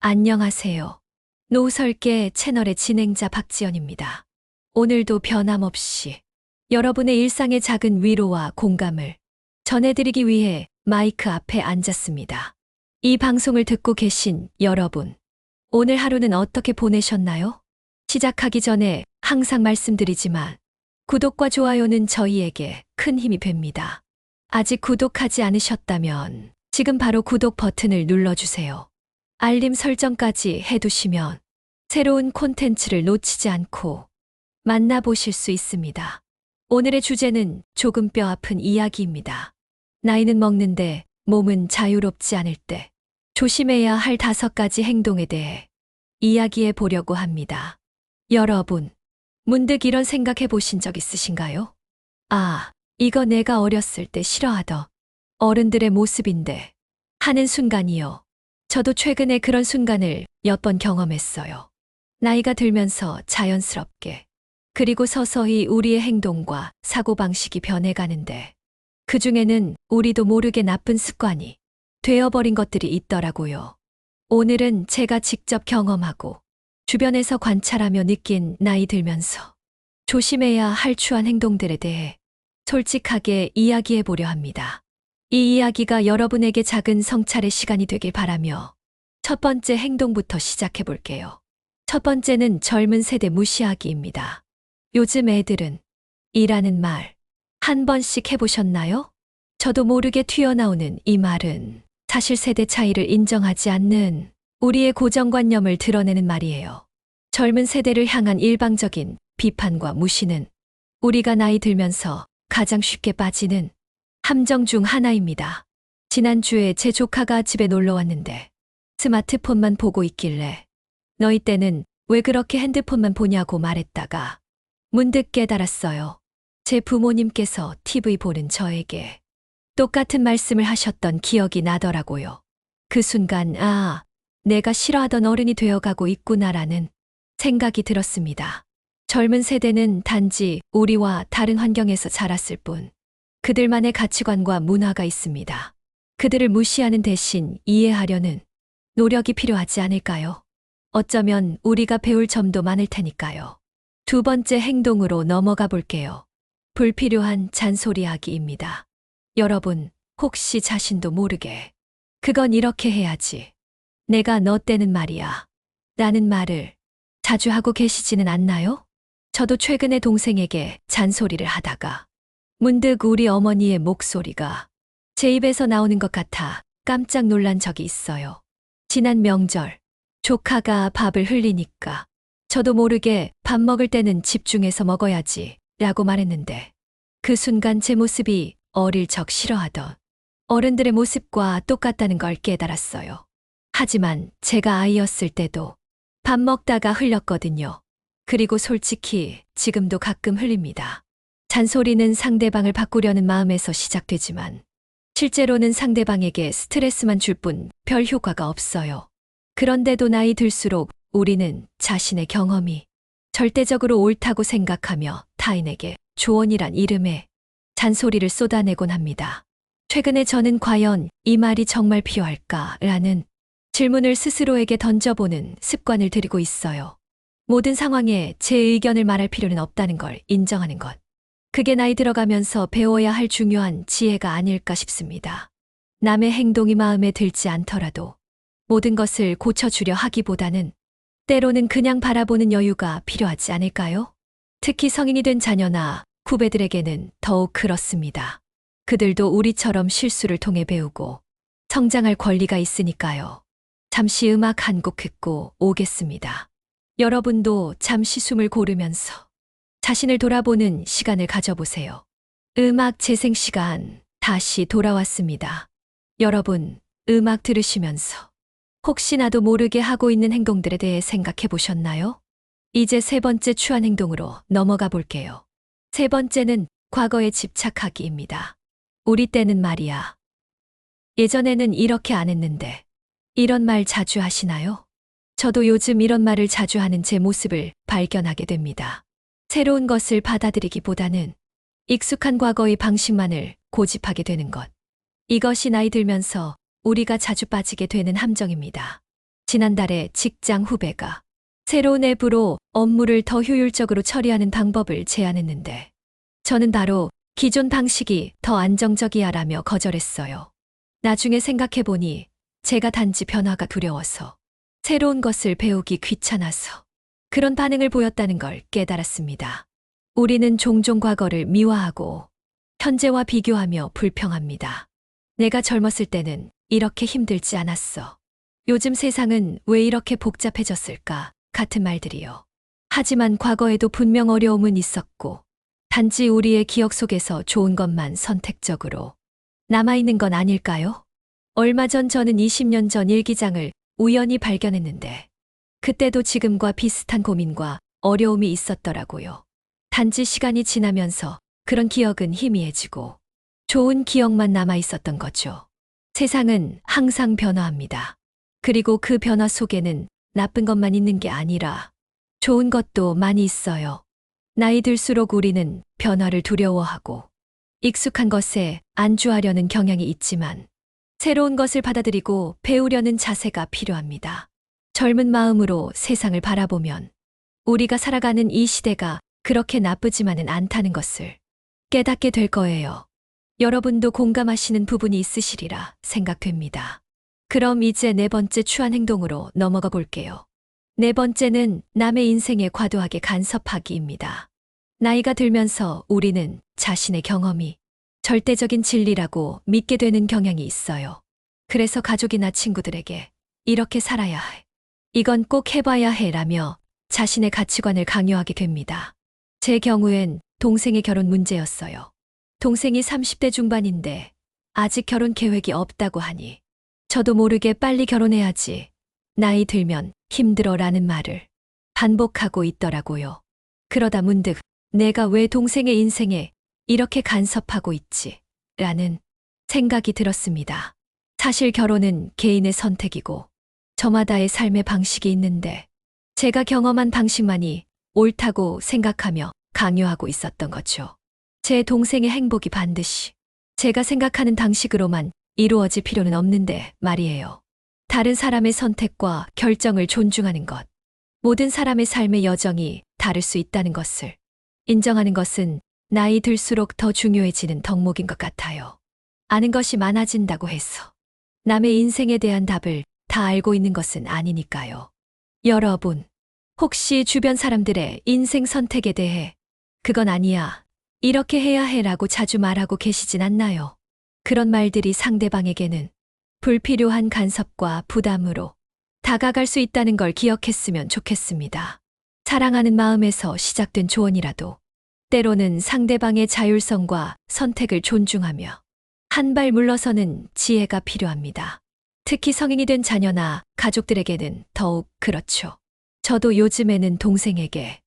안녕하세요. 노설계 채널의 진행자 박지연입니다. 오늘도 변함없이 여러분의 일상의 작은 위로와 공감을 전해드리기 위해 마이크 앞에 앉았습니다. 이 방송을 듣고 계신 여러분, 오늘 하루는 어떻게 보내셨나요? 시작하기 전에 항상 말씀드리지만 구독과 좋아요는 저희에게 큰 힘이 됩니다. 아직 구독하지 않으셨다면 지금 바로 구독 버튼을 눌러주세요. 알림 설정까지 해두시면 새로운 콘텐츠를 놓치지 않고 만나보실 수 있습니다. 오늘의 주제는 조금 뼈 아픈 이야기입니다. 나이는 먹는데 몸은 자유롭지 않을 때 조심해야 할 다섯 가지 행동에 대해 이야기해 보려고 합니다. 여러분, 문득 이런 생각해 보신 적 있으신가요? 아, 이거 내가 어렸을 때 싫어하던 어른들의 모습인데 하는 순간이요. 저도 최근에 그런 순간을 몇 번 경험했어요. 나이가 들면서 자연스럽게 그리고 서서히 우리의 행동과 사고방식이 변해가는데 그 중에는 우리도 모르게 나쁜 습관이 되어버린 것들이 있더라고요. 오늘은 제가 직접 경험하고 주변에서 관찰하며 느낀 나이 들면서 조심해야 할 추한 행동들에 대해 솔직하게 이야기해 보려 합니다. 이 이야기가 여러분에게 작은 성찰의 시간이 되길 바라며 첫 번째 행동부터 시작해 볼게요. 첫 번째는 젊은 세대 무시하기입니다. 요즘 애들은 이라는 말 한 번씩 해보셨나요? 저도 모르게 튀어나오는 이 말은 사실 세대 차이를 인정하지 않는 우리의 고정관념을 드러내는 말이에요. 젊은 세대를 향한 일방적인 비판과 무시는 우리가 나이 들면서 가장 쉽게 빠지는 함정 중 하나입니다. 지난주에 제 조카가 집에 놀러 왔는데 스마트폰만 보고 있길래 너희 때는 왜 그렇게 핸드폰만 보냐고 말했다가 문득 깨달았어요. 제 부모님께서 TV 보는 저에게 똑같은 말씀을 하셨던 기억이 나더라고요. 그 순간, 아, 내가 싫어하던 어른이 되어가고 있구나라는 생각이 들었습니다. 젊은 세대는 단지 우리와 다른 환경에서 자랐을 뿐 그들만의 가치관과 문화가 있습니다. 그들을 무시하는 대신 이해하려는 노력이 필요하지 않을까요? 어쩌면 우리가 배울 점도 많을 테니까요. 두 번째 행동으로 넘어가 볼게요. 불필요한 잔소리하기입니다. 여러분, 혹시 자신도 모르게 그건 이렇게 해야지. 내가 너 때는 말이야. 라는 말을 자주 하고 계시지는 않나요? 저도 최근에 동생에게 잔소리를 하다가 문득 우리 어머니의 목소리가 제 입에서 나오는 것 같아 깜짝 놀란 적이 있어요. 지난 명절, 조카가 밥을 흘리니까 저도 모르게 밥 먹을 때는 집중해서 먹어야지 라고 말했는데 그 순간 제 모습이 어릴 적 싫어하던 어른들의 모습과 똑같다는 걸 깨달았어요. 하지만 제가 아이였을 때도 밥 먹다가 흘렸거든요. 그리고 솔직히 지금도 가끔 흘립니다. 잔소리는 상대방을 바꾸려는 마음에서 시작되지만 실제로는 상대방에게 스트레스만 줄 뿐 별 효과가 없어요. 그런데도 나이 들수록 우리는 자신의 경험이 절대적으로 옳다고 생각하며 타인에게 조언이란 이름에 잔소리를 쏟아내곤 합니다. 최근에 저는 과연 이 말이 정말 필요할까? 라는 질문을 스스로에게 던져보는 습관을 들이고 있어요. 모든 상황에 제 의견을 말할 필요는 없다는 걸 인정하는 것. 그게 나이 들어가면서 배워야 할 중요한 지혜가 아닐까 싶습니다. 남의 행동이 마음에 들지 않더라도 모든 것을 고쳐주려 하기보다는 때로는 그냥 바라보는 여유가 필요하지 않을까요? 특히 성인이 된 자녀나 후배들에게는 더욱 그렇습니다. 그들도 우리처럼 실수를 통해 배우고 성장할 권리가 있으니까요. 잠시 음악 한 곡 듣고 오겠습니다. 여러분도 잠시 숨을 고르면서 자신을 돌아보는 시간을 가져보세요. 음악 재생 시간 다시 돌아왔습니다. 여러분, 음악 들으시면서 혹시나도 모르게 하고 있는 행동들에 대해 생각해 보셨나요? 이제 세 번째 추한 행동으로 넘어가 볼게요. 세 번째는 과거에 집착하기입니다. 우리 때는 말이야. 예전에는 이렇게 안 했는데 이런 말 자주 하시나요? 저도 요즘 이런 말을 자주 하는 제 모습을 발견하게 됩니다. 새로운 것을 받아들이기보다는 익숙한 과거의 방식만을 고집하게 되는 것. 이것이 나이 들면서 우리가 자주 빠지게 되는 함정입니다. 지난달에 직장 후배가 새로운 앱으로 업무를 더 효율적으로 처리하는 방법을 제안했는데 저는 바로 기존 방식이 더 안정적이야라며 거절했어요. 나중에 생각해보니 제가 단지 변화가 두려워서 새로운 것을 배우기 귀찮아서 그런 반응을 보였다는 걸 깨달았습니다. 우리는 종종 과거를 미화하고 현재와 비교하며 불평합니다. 내가 젊었을 때는 이렇게 힘들지 않았어. 요즘 세상은 왜 이렇게 복잡해졌을까? 같은 말들이요. 하지만 과거에도 분명 어려움은 있었고, 단지 우리의 기억 속에서 좋은 것만 선택적으로 남아있는 건 아닐까요? 얼마 전 저는 20년 전 일기장을 우연히 발견했는데, 그때도 지금과 비슷한 고민과 어려움이 있었더라고요. 단지 시간이 지나면서 그런 기억은 희미해지고, 좋은 기억만 남아 있었던 거죠. 세상은 항상 변화합니다. 그리고 그 변화 속에는 나쁜 것만 있는 게 아니라 좋은 것도 많이 있어요. 나이 들수록 우리는 변화를 두려워하고 익숙한 것에 안주하려는 경향이 있지만 새로운 것을 받아들이고 배우려는 자세가 필요합니다. 젊은 마음으로 세상을 바라보면 우리가 살아가는 이 시대가 그렇게 나쁘지만은 않다는 것을 깨닫게 될 거예요. 여러분도 공감하시는 부분이 있으시리라 생각됩니다. 그럼 이제 네 번째 추한 행동으로 넘어가 볼게요. 네 번째는 남의 인생에 과도하게 간섭하기입니다. 나이가 들면서 우리는 자신의 경험이 절대적인 진리라고 믿게 되는 경향이 있어요. 그래서 가족이나 친구들에게 이렇게 살아야 해. 이건 꼭 해봐야 해 라며 자신의 가치관을 강요하게 됩니다. 제 경우엔 동생의 결혼 문제였어요. 동생이 30대 중반인데 아직 결혼 계획이 없다고 하니 저도 모르게 빨리 결혼해야지. 나이 들면 힘들어 라는 말을 반복하고 있더라고요. 그러다 문득 내가 왜 동생의 인생에 이렇게 간섭하고 있지? 라는 생각이 들었습니다. 사실 결혼은 개인의 선택이고 저마다의 삶의 방식이 있는데 제가 경험한 방식만이 옳다고 생각하며 강요하고 있었던 거죠. 제 동생의 행복이 반드시 제가 생각하는 방식으로만 이루어질 필요는 없는데 말이에요. 다른 사람의 선택과 결정을 존중하는 것. 모든 사람의 삶의 여정이 다를 수 있다는 것을 인정하는 것은 나이 들수록 더 중요해지는 덕목인 것 같아요. 아는 것이 많아진다고 해서 남의 인생에 대한 답을 다 알고 있는 것은 아니니까요. 여러분, 혹시 주변 사람들의 인생 선택에 대해 그건 아니야. 이렇게 해야 해라고 자주 말하고 계시진 않나요? 그런 말들이 상대방에게는 불필요한 간섭과 부담으로 다가갈 수 있다는 걸 기억했으면 좋겠습니다. 사랑하는 마음에서 시작된 조언이라도 때로는 상대방의 자율성과 선택을 존중하며 한 발 물러서는 지혜가 필요합니다. 특히 성인이 된 자녀나 가족들에게는 더욱 그렇죠. 저도 요즘에는 동생에게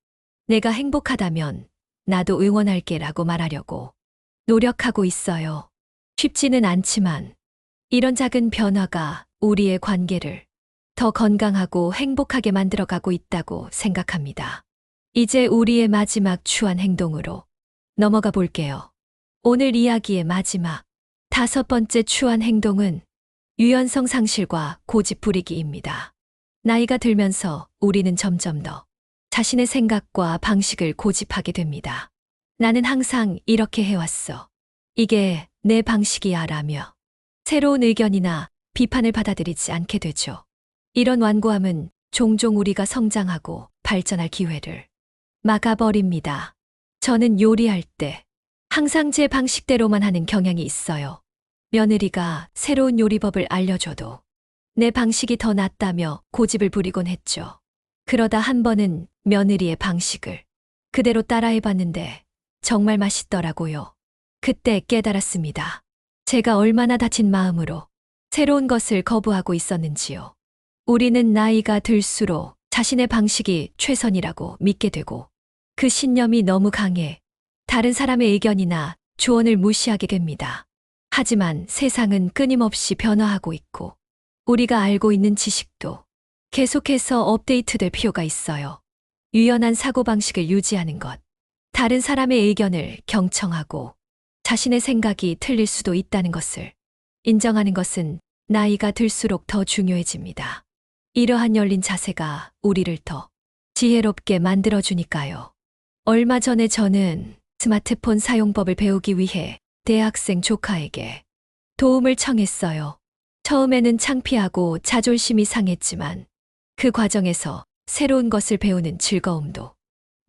내가 행복하다면 나도 응원할게 라고 말하려고 노력하고 있어요. 쉽지는 않지만 이런 작은 변화가 우리의 관계를 더 건강하고 행복하게 만들어가고 있다고 생각합니다. 이제 우리의 마지막 추한 행동으로 넘어가 볼게요. 오늘 이야기의 마지막 다섯 번째 추한 행동은 유연성 상실과 고집 부리기입니다. 나이가 들면서 우리는 점점 더 자신의 생각과 방식을 고집하게 됩니다. 나는 항상 이렇게 해왔어. 이게 내 방식이야 라며 새로운 의견이나 비판을 받아들이지 않게 되죠. 이런 완고함은 종종 우리가 성장하고 발전할 기회를 막아버립니다. 저는 요리할 때 항상 제 방식대로만 하는 경향이 있어요. 며느리가 새로운 요리법을 알려줘도 내 방식이 더 낫다며 고집을 부리곤 했죠. 그러다 한 번은 며느리의 방식을 그대로 따라해봤는데 정말 맛있더라고요. 그때 깨달았습니다. 제가 얼마나 다친 마음으로 새로운 것을 거부하고 있었는지요. 우리는 나이가 들수록 자신의 방식이 최선이라고 믿게 되고 그 신념이 너무 강해 다른 사람의 의견이나 조언을 무시하게 됩니다. 하지만 세상은 끊임없이 변화하고 있고 우리가 알고 있는 지식도 계속해서 업데이트될 필요가 있어요. 유연한 사고방식을 유지하는 것, 다른 사람의 의견을 경청하고 자신의 생각이 틀릴 수도 있다는 것을 인정하는 것은 나이가 들수록 더 중요해집니다. 이러한 열린 자세가 우리를 더 지혜롭게 만들어주니까요. 얼마 전에 저는 스마트폰 사용법을 배우기 위해 대학생 조카에게 도움을 청했어요. 처음에는 창피하고 자존심이 상했지만 그 과정에서 새로운 것을 배우는 즐거움도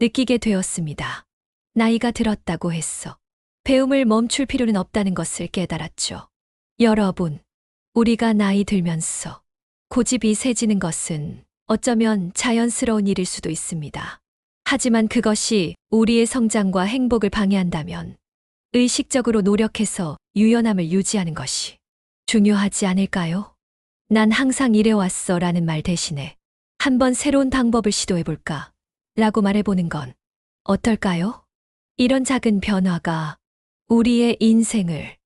느끼게 되었습니다. 나이가 들었다고 했어. 배움을 멈출 필요는 없다는 것을 깨달았죠. 여러분, 우리가 나이 들면서 고집이 세지는 것은 어쩌면 자연스러운 일일 수도 있습니다. 하지만 그것이 우리의 성장과 행복을 방해한다면 의식적으로 노력해서 유연함을 유지하는 것이 중요하지 않을까요? 난 항상 이래왔어 라는 말 대신에 한번 새로운 방법을 시도해볼까 라고 말해보는 건 어떨까요? 이런 작은 변화가 우리의 인생을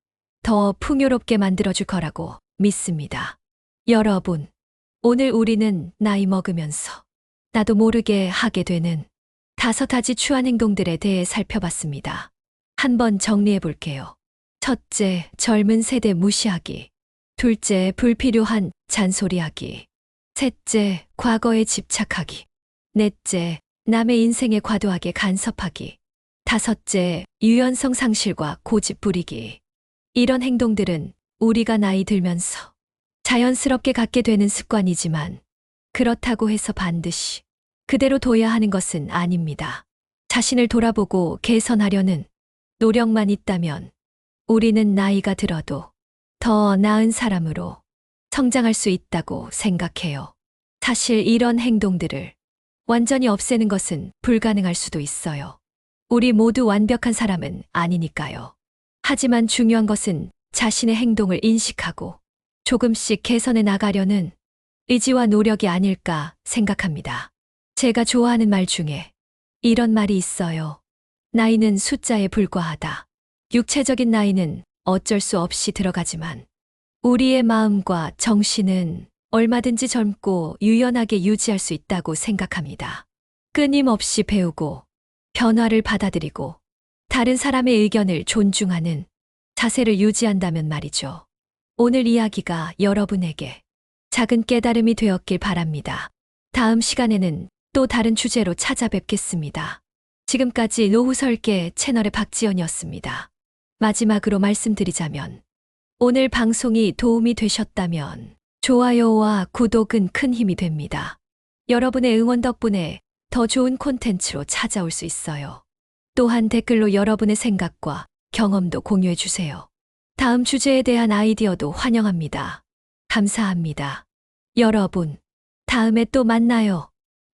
더 풍요롭게 만들어줄 거라고 믿습니다. 여러분, 오늘 우리는 나이 먹으면서 나도 모르게 하게 되는 다섯 가지 추한 행동들에 대해 살펴봤습니다. 한번 정리해 볼게요. 첫째, 젊은 세대 무시하기. 둘째, 불필요한 잔소리하기. 셋째, 과거에 집착하기. 넷째, 남의 인생에 과도하게 간섭하기. 다섯째, 유연성 상실과 고집 부리기. 이런 행동들은 우리가 나이 들면서 자연스럽게 갖게 되는 습관이지만 그렇다고 해서 반드시 그대로 둬야 하는 것은 아닙니다. 자신을 돌아보고 개선하려는 노력만 있다면 우리는 나이가 들어도 더 나은 사람으로 성장할 수 있다고 생각해요. 사실 이런 행동들을 완전히 없애는 것은 불가능할 수도 있어요. 우리 모두 완벽한 사람은 아니니까요. 하지만 중요한 것은 자신의 행동을 인식하고 조금씩 개선해 나가려는 의지와 노력이 아닐까 생각합니다. 제가 좋아하는 말 중에 이런 말이 있어요. 나이는 숫자에 불과하다. 육체적인 나이는 어쩔 수 없이 들어가지만 우리의 마음과 정신은 얼마든지 젊고 유연하게 유지할 수 있다고 생각합니다. 끊임없이 배우고 변화를 받아들이고 다른 사람의 의견을 존중하는 자세를 유지한다면 말이죠. 오늘 이야기가 여러분에게 작은 깨달음이 되었길 바랍니다. 다음 시간에는 또 다른 주제로 찾아뵙겠습니다. 지금까지 노후설계 채널의 박지연이었습니다. 마지막으로 말씀드리자면 오늘 방송이 도움이 되셨다면 좋아요와 구독은 큰 힘이 됩니다. 여러분의 응원 덕분에 더 좋은 콘텐츠로 찾아올 수 있어요. 또한 댓글로 여러분의 생각과 경험도 공유해 주세요. 다음 주제에 대한 아이디어도 환영합니다. 감사합니다. 여러분, 다음에 또 만나요.